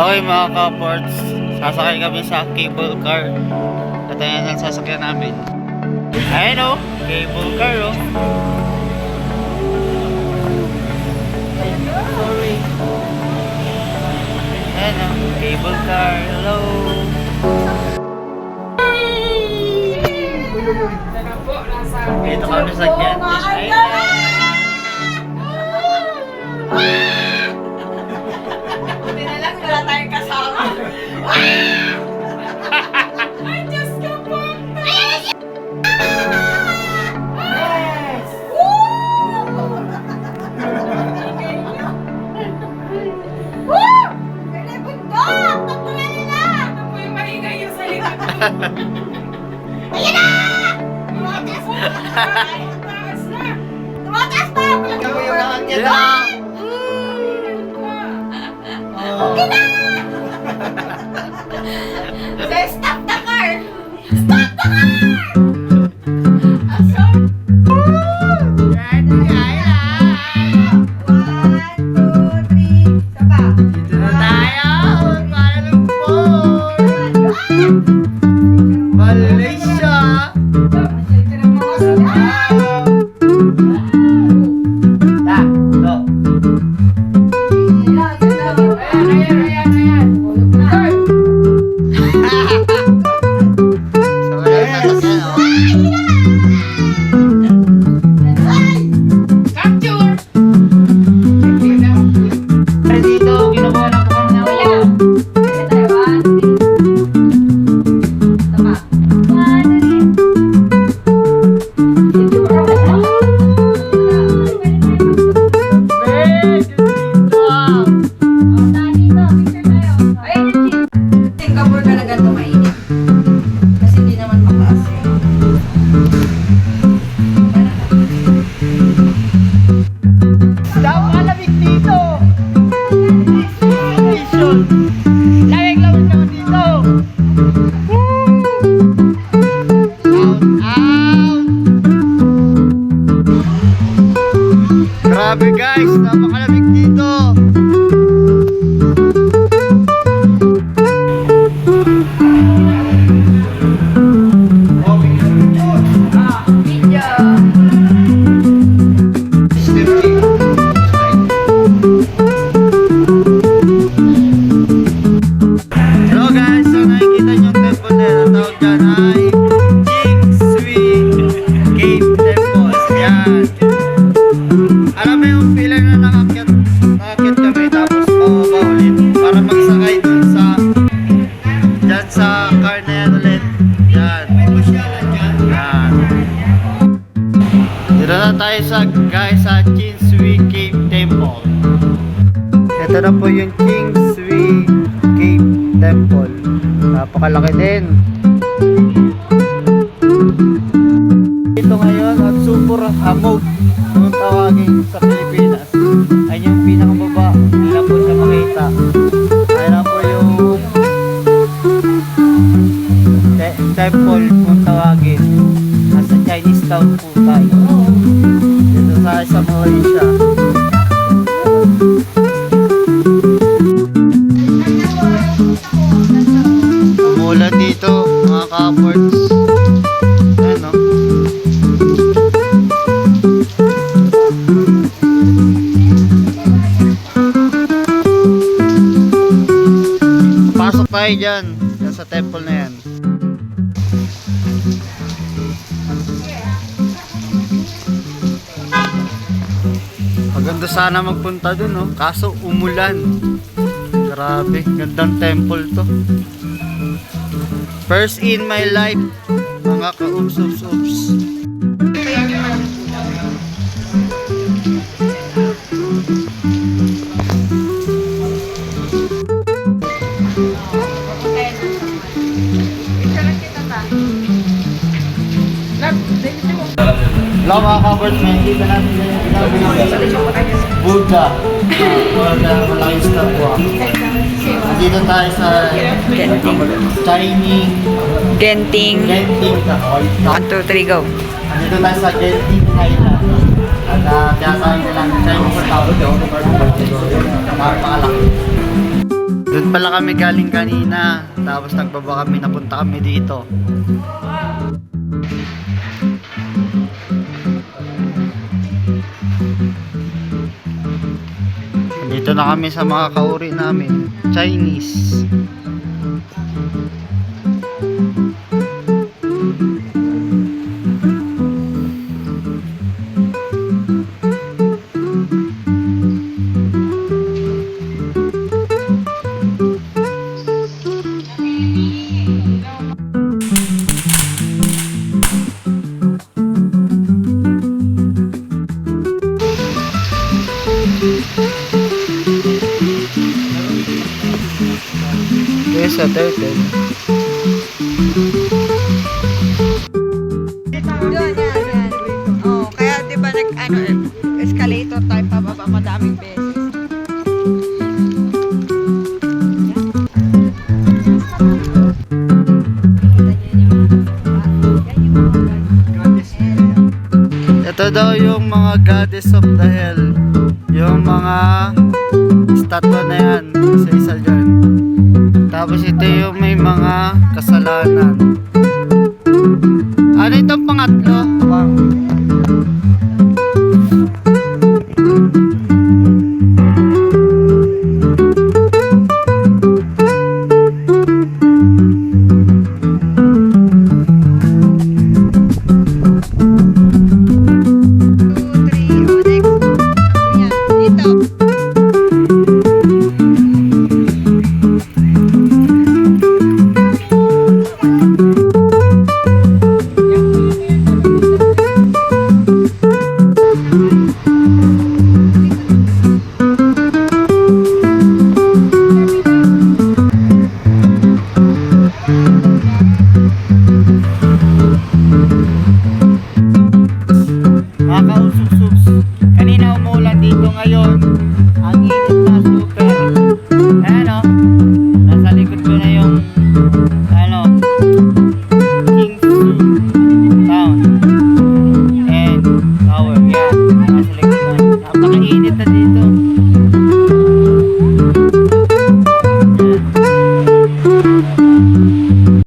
Okay mga kaports, sasakay kami sa cable car. Ito yan ang sasakyan namin. Ayun o, cable car o. Sorry. Ayun o, cable car. Hello. Dito kami sa Gentis Island. ha ha ha Grabe guys, napakalamig tayo sa guys sa Jing Sui Cave Temple. Ito na po yung King Sui Cave Temple. Napakalaki din. Ito ngayon at super hamog kung tawagin sa Pilipinas. Ay yung pinakababa. Na po siya makita. Ay na po yung te- temple kung tawagin. Nasa Chinese town po tayo. Dito sa sa Malaysia. Umulan dito, mga kaports. Ayan, no? Pasok tayo dyan, dyan sa temple na yan. Maganda sana magpunta dun, no? Kaso umulan. Grabe, gandang temple to. First in my life, mga ka-ups-ups-ups. Hello mga may kita natin yung Buddha. Buddha, malaking statwa. Dito tayo sa Genting. Genting Kahoy. 1, 2, 3, go. Dito tayo sa Genting Island. At uh, kaya sa akin lang Chinese tao. Napakalaki. Doon Doon pala kami galing kanina. Tapos nagbaba kami, napunta kami dito. Dito na kami sa mga kauri namin. Chinese. Yes, a turtle. Doon, yan, yan. Oh, kaya di ba nag, ano, escalator tayo pababa madaming beses. Ito daw yung mga goddess of the hell. Yung mga statwa na yan. Isa-isa dyan. Tapos ito yung may mga kasalanan. Ano itong pangatlo? Wow.